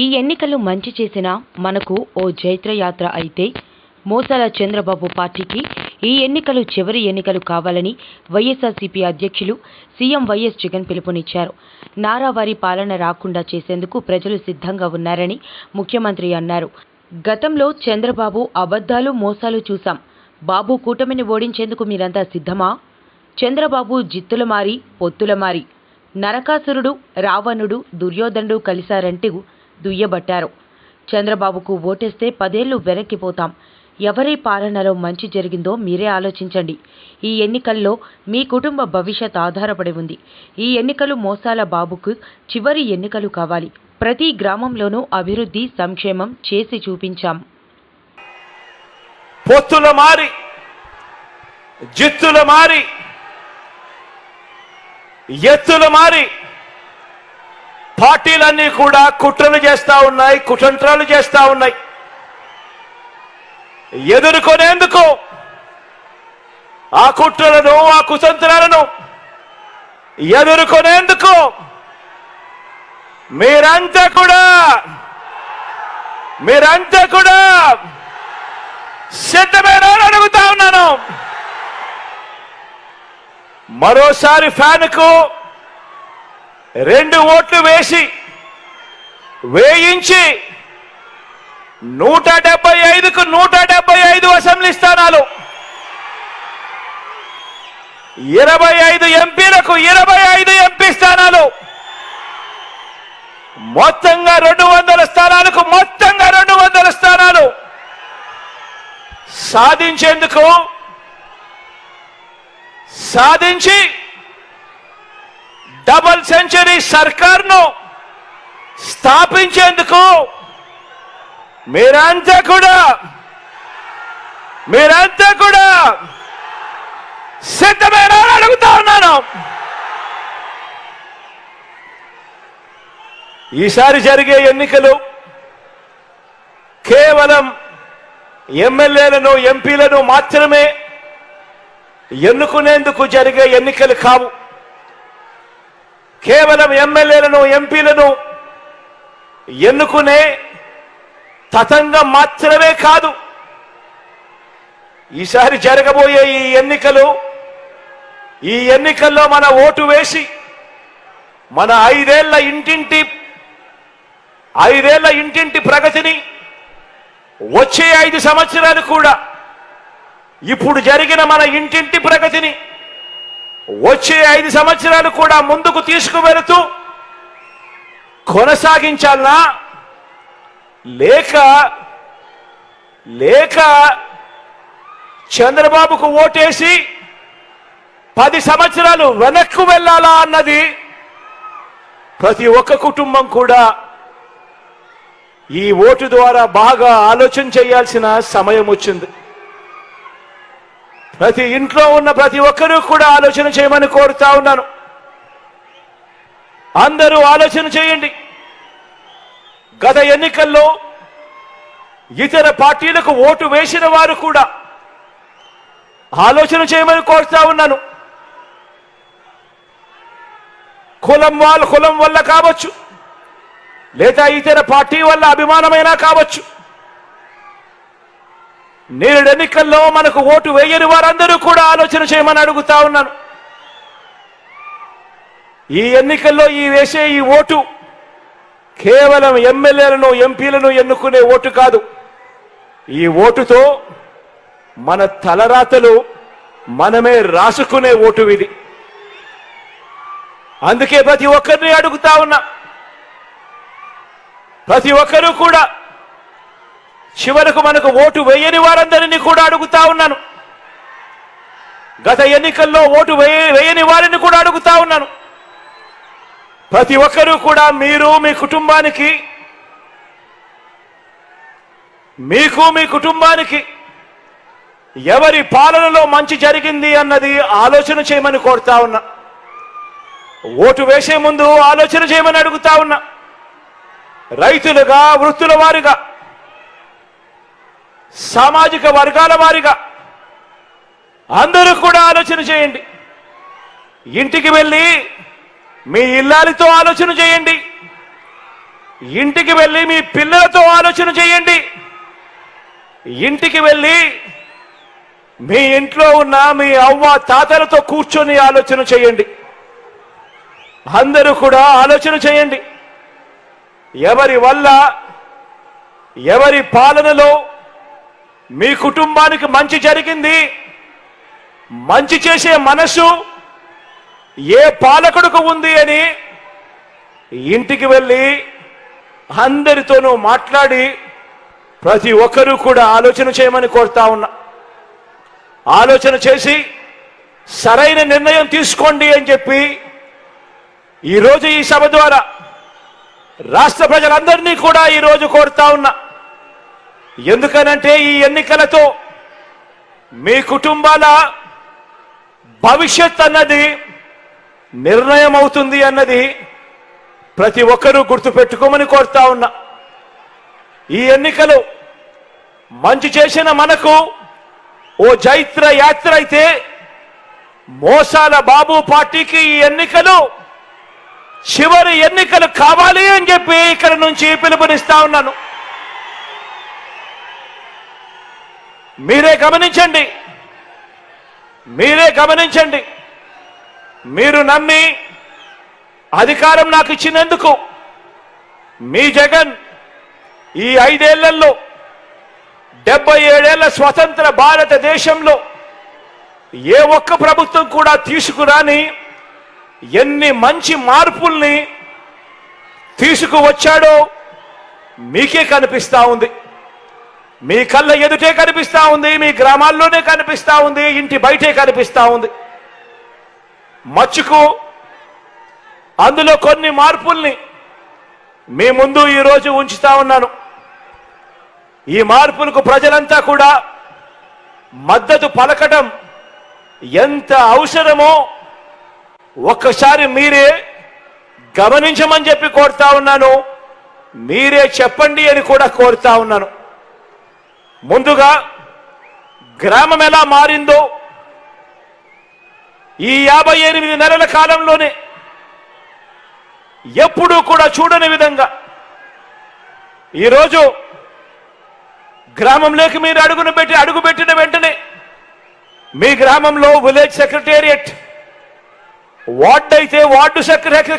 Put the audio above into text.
ఈ ఎన్నికలు మంచి చేసినా మనకు ఓ జైత్రయాత్ర అయితే మోసాల చంద్రబాబు పార్టీకి ఈ ఎన్నికలు చివరి ఎన్నికలు కావాలని వైఎస్ఆర్సీపీ అధ్యక్షులు సీఎం వైఎస్ జగన్ పిలుపునిచ్చారు. నారావారి పాలన రాకుండా చేసేందుకు ప్రజలు సిద్ధంగా ఉన్నారని ముఖ్యమంత్రి అన్నారు. గతంలో చంద్రబాబు అబద్ధాలు మోసాలు చూశాం. బాబు కూటమిని ఓడించేందుకు మీరంతా సిద్ధమా? చంద్రబాబు జిత్తుల మారి పొత్తుల మారి. నరకాసురుడు రావణుడు దుర్యోధనుడు కలిశారంటూ దుయ్యబట్టారు. చంద్రబాబుకు ఓటేస్తే పదేళ్ళు వెనక్కిపోతాం. ఎవరి పాలనలో మంచి జరిగిందో మీరే ఆలోచించండి. ఈ ఎన్నికల్లో మీ కుటుంబ భవిష్యత్ ఆధారపడి ఉంది. ఈ ఎన్నికలు మోసాల బాబుకు చివరి ఎన్నికలు కావాలి. ప్రతి గ్రామంలోనూ అభివృద్ధి సంక్షేమం చేసి చూపించాం. పొత్తుల మారి జిత్తుల మారి ఎత్తుల మారి పార్టీలన్నీ కూడా కుట్రలు చేస్తా ఉన్నాయి కుతంత్రాలు చేస్తా ఉన్నాయి. ఎదుర్కొనేందుకు ఆ కుట్రలను ఆ కుతంత్రాలను ఎదుర్కొనేందుకు మీరంతా కూడా మీరంతా కూడా సిద్ధమేనా అడుగుతా ఉన్నాను. మరోసారి ఫ్యాన్కు రెండు ఓట్లు వేసి వేయించి నూట డెబ్బై ఐదుకు నూట డెబ్బై ఐదు అసెంబ్లీ స్థానాలు. ఇరవై ఐదు ఎంపీలకు ఇరవై ఐదు ఎంపీ స్థానాలు. మొత్తంగా రెండు వందల స్థానాలకు మొత్తంగా రెండు వందల స్థానాలు. సాధించేందుకు సాధించి డబల్ సెంచరీ సర్కార్ను స్థాపించేందుకు మీరంతా కూడా మీరంతా కూడా సిద్ధమైన అడుగుతా ఉన్నాను. ఈసారి జరిగే ఎన్నికలు కేవలం ఎమ్మెల్యేలను ఎంపీలను మాత్రమే ఎన్నుకునేందుకు జరిగే ఎన్నికలు కావు. కేవలం ఎమ్మెల్యేలను ఎంపీలను ఎన్నుకునే తతంగం మాత్రమే కాదు ఈసారి జరగబోయే ఈ ఎన్నికలు ఈ ఎన్నికల్లో మన ఓటు వేసి మన ఐదేళ్ళ ఇంటింటి ఐదేళ్ళ ఇంటింటి ప్రగతిని వచ్చే ఐదు సంవత్సరాలు కూడా ఇప్పుడు జరిగిన మన ఇంటింటి ప్రగతిని వచ్చే ఐదు సంవత్సరాలు కూడా ముందుకు తీసుకువెళుతూ కొనసాగించాలనా? లేక లేక చంద్రబాబుకు ఓటేసి పది సంవత్సరాలు వెనక్కు వెళ్ళాలా అన్నది ప్రతి ఒక్క కుటుంబం కూడా ఈ ఓటు ద్వారా బాగా ఆలోచన చేయాల్సిన సమయం వచ్చింది. ప్రతి ఇంట్లో ఉన్న ప్రతి ఒక్కరూ కూడా ఆలోచన చేయమని కోరుతా ఉన్నాను. అందరూ ఆలోచన చేయండి. గత ఎన్నికల్లో ఇతర పార్టీలకు ఓటు వేసిన వారు కూడా ఆలోచన చేయమని కోరుతా ఉన్నాను. కులం వాళ్ళ కులం వల్ల కావచ్చు లేదా ఇతర పార్టీ వల్ల అభిమానమైనా కావచ్చు నేడు ఎన్నికల్లో మనకు ఓటు వేయని వారందరూ కూడా ఆలోచన చేయమని అడుగుతా ఉన్నాను. ఈ ఎన్నికల్లో ఈ వేసే ఈ ఓటు కేవలం ఎమ్మెల్యేలను ఎంపీలను ఎన్నుకునే ఓటు కాదు. ఈ ఓటుతో మన తలరాతలు మనమే రాసుకునే ఓటు ఇది. అందుకే ప్రతి ఒక్కరిని అడుగుతా ఉన్నా. ప్రతి ఒక్కరూ కూడా చివరకు మనకు ఓటు వేయని వారందరినీ కూడా అడుగుతా ఉన్నాను. గత ఎన్నికల్లో ఓటు వేయని వారిని కూడా అడుగుతా ఉన్నాను. ప్రతి ఒక్కరూ కూడా మీరు మీ కుటుంబానికి మీకు మీ కుటుంబానికి ఎవరి పాలనలో మంచి జరిగింది అన్నది ఆలోచన చేయమని కోరుతా ఉన్నా. ఓటు వేసే ముందు ఆలోచన చేయమని అడుగుతా ఉన్నా. రైతులుగా వృత్తుల వారిగా సామాజిక వర్గాల వారిగా అందరూ కూడా ఆలోచన చేయండి. ఇంటికి వెళ్ళి మీ ఇల్లాలతో ఆలోచన చేయండి. ఇంటికి వెళ్ళి మీ పిల్లలతో ఆలోచన చేయండి. ఇంటికి వెళ్ళి మీ ఇంట్లో ఉన్న మీ అవ్వ తాతలతో కూర్చొని ఆలోచన చేయండి. అందరూ కూడా ఆలోచన చేయండి. ఎవరి వల్ల ఎవరి పాలనలో మీ కుటుంబానికి మంచి జరిగింది. మంచి చేసే మనసు ఏ పాలకుడుకు ఉంది అని ఇంటికి వెళ్ళి అందరితోనూ మాట్లాడి ప్రతి ఒక్కరూ కూడా ఆలోచన చేయమని కోరుతా ఉన్నా. ఆలోచన చేసి సరైన నిర్ణయం తీసుకోండి అని చెప్పి ఈరోజు ఈ సభ ద్వారా రాష్ట్ర ప్రజలందరినీ కూడా ఈరోజు కోరుతా ఉన్నా. ఎందుకనంటే ఈ ఎన్నికలతో మీ కుటుంబాల భవిష్యత్ అన్నది నిర్ణయం అవుతుంది అన్నది ప్రతి ఒక్కరూ గుర్తుపెట్టుకోమని కోరుతా ఉన్నా. ఈ ఎన్నికలు మంచి చేసిన మనకు ఓ జైత్ర యాత్ర అయితే మోసాల బాబు పార్టీకి ఈ ఎన్నికలు చివరి ఎన్నికలు కావాలి అని చెప్పి ఇక్కడ నుంచి పిలుపునిస్తా ఉన్నాను. మీరే గమనించండి. మీరే గమనించండి. మీరు నమ్మి అధికారం నాకు ఇచ్చినందుకు మీ జగన్ ఈ ఐదేళ్ళలో డెబ్బై ఏడేళ్ళ స్వతంత్ర భారతదేశంలో ఏ ఒక్క ప్రభుత్వం కూడా తీసుకురాని ఎన్ని మంచి మార్పుల్ని తీసుకువచ్చాడో మీకే కనిపిస్తా ఉంది. మీ కళ్ళ ఎదుటే కనిపిస్తూ ఉంది మీ గ్రామాల్లోనే కనిపిస్తా ఉంది ఇంటి బయటే కనిపిస్తూ ఉంది. మచ్చుకు అందులో కొన్ని మార్పుల్ని మీ ముందు ఈరోజు ఉంచుతా ఉన్నాను. ఈ మార్పులకు ప్రజలంతా కూడా మద్దతు పలకటం ఎంత అవసరమో ఒక్కసారి మీరే గమనించమని చెప్పి కోరుతా ఉన్నాను. మీరే చెప్పండి అని కూడా కోరుతా ఉన్నాను. ముందుగా గ్రామం ఎలా మారిందో ఈ యాభై ఎనిమిది నెలల కాలంలోనే ఎప్పుడూ కూడా చూడని విధంగా ఈరోజు గ్రామంలోకి మీరు అడుగును పెట్టి అడుగు పెట్టిన వెంటనే మీ గ్రామంలో విలేజ్ సెక్రటేరియట్ వార్డు అయితే వార్డు సెక్రటేరియట్